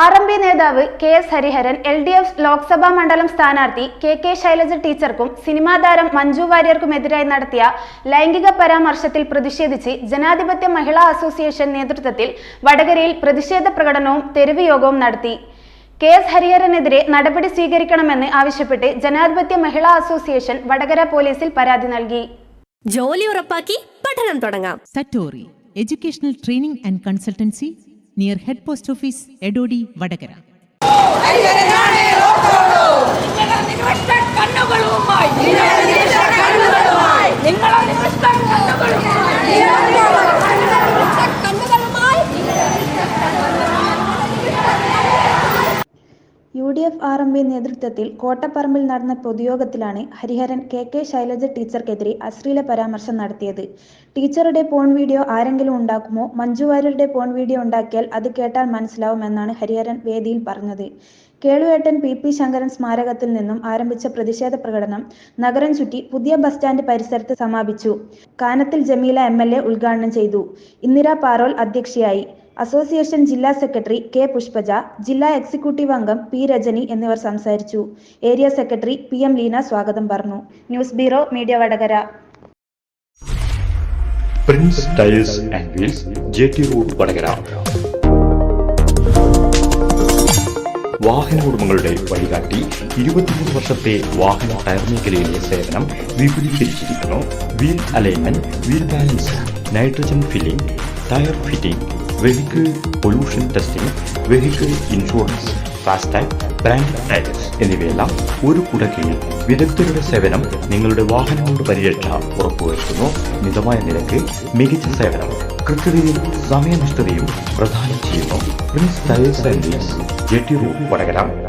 R M P നേതാവ് K S Hariharan L D F Lok Sabha മണ്ഡലം സ്ഥാനാർത്ഥി K K Shailaja ടീച്ചർക്കും cinema താരം മഞ്ജു വാര്യർക്കുമെതിരായി നടത്തിയ ലൈംഗിക പരാമർശത്തിൽ പ്രതിഷേധിച്ച് ജനാധിപത്യ മഹിളാ അസോസിയേഷൻ നേതൃത്വത്തിൽ വടകരയിൽ പ്രതിഷേധ പ്രകടനവും തെരുവ് യോഗവും നടത്തി. കെ എസ് ഹരിഹരനെതിരെ നടപടി സ്വീകരിക്കണമെന്ന് ആവശ്യപ്പെട്ട് ജനാധിപത്യ മഹിളാ അസോസിയേഷൻ വടകര പോലീസിൽ പരാതി നൽകി. ജോലി ഉറപ്പാക്കി പഠനം തുടങ്ങാം. Satori educational training and Consultancy near Head Post Office, Edodi, Vadagara. U D F R M P നേതൃത്വത്തിൽ കോട്ടപ്പറമ്പിൽ നടന്ന പൊതുയോഗത്തിലാണ് ഹരിഹരൻ കെ കെ ശൈലജ ടീച്ചർക്കെതിരെ അശ്ലീല പരാമർശം നടത്തിയത്. ടീച്ചറുടെ പോൺ വീഡിയോ ആരെങ്കിലും ഉണ്ടാക്കുമോ? മഞ്ജു വാര്യരുടെ പോൺ വീഡിയോ ഉണ്ടാക്കിയാൽ അത് കേട്ടാൽ മനസ്സിലാവുമെന്നാണ് ഹരിഹരൻ വേദിയിൽ പറഞ്ഞത്. കേളുവേട്ടൻ പി പി ശങ്കരൻ സ്മാരകത്തിൽ നിന്നും ആരംഭിച്ച പ്രതിഷേധ പ്രകടനം നഗരം ചുറ്റി പുതിയ ബസ് സ്റ്റാൻഡ് പരിസരത്ത് സമാപിച്ചു. കാനത്തിൽ ജമീല എം ഉദ്ഘാടനം ചെയ്തു. ഇന്ദിര പാറോൾ അധ്യക്ഷയായി. അസോസിയേഷൻ ജില്ലാ സെക്രട്ടറി കെ പുഷ്പജ ജില്ലാ എക്സിക്യൂട്ടീവ് അംഗം പി രജനി എന്നിവർ സംസാരിച്ചു. Area secretary P M Leena സ്വാഗതം പറഞ്ഞു. News bureau media Vadakara. Prince tyres and wheels J T road Vadakara. വാഹന ഉടമകളുടെ വഴികാട്ടി ഇരുപത്തിമൂന്ന് വർഷത്തെ വാഹന ടയർ മേഖലയിലെ സേവനം വിപുലീകരിച്ചിരിക്കുന്നു. Wheel alignment wheel balance nitrogen filling tyre fitting vehicle pollution testing vehicle insurance FASTag brand tax എന്നിവയെല്ലാം ഒരു കുടക്കീഴിൽ വിദഗ്ധരുടെ സേവനം നിങ്ങളുടെ വാഹനങ്ങളുടെ പരിരക്ഷ ഉറപ്പുവരുത്തുന്നു. മിതമായ നിരക്ക് മികച്ച സേവനം കൃത്യതയും സമയനിഷ്ഠതയും പ്രദാനം ചെയ്യുന്നു. Prince tyres and JT road Vadakara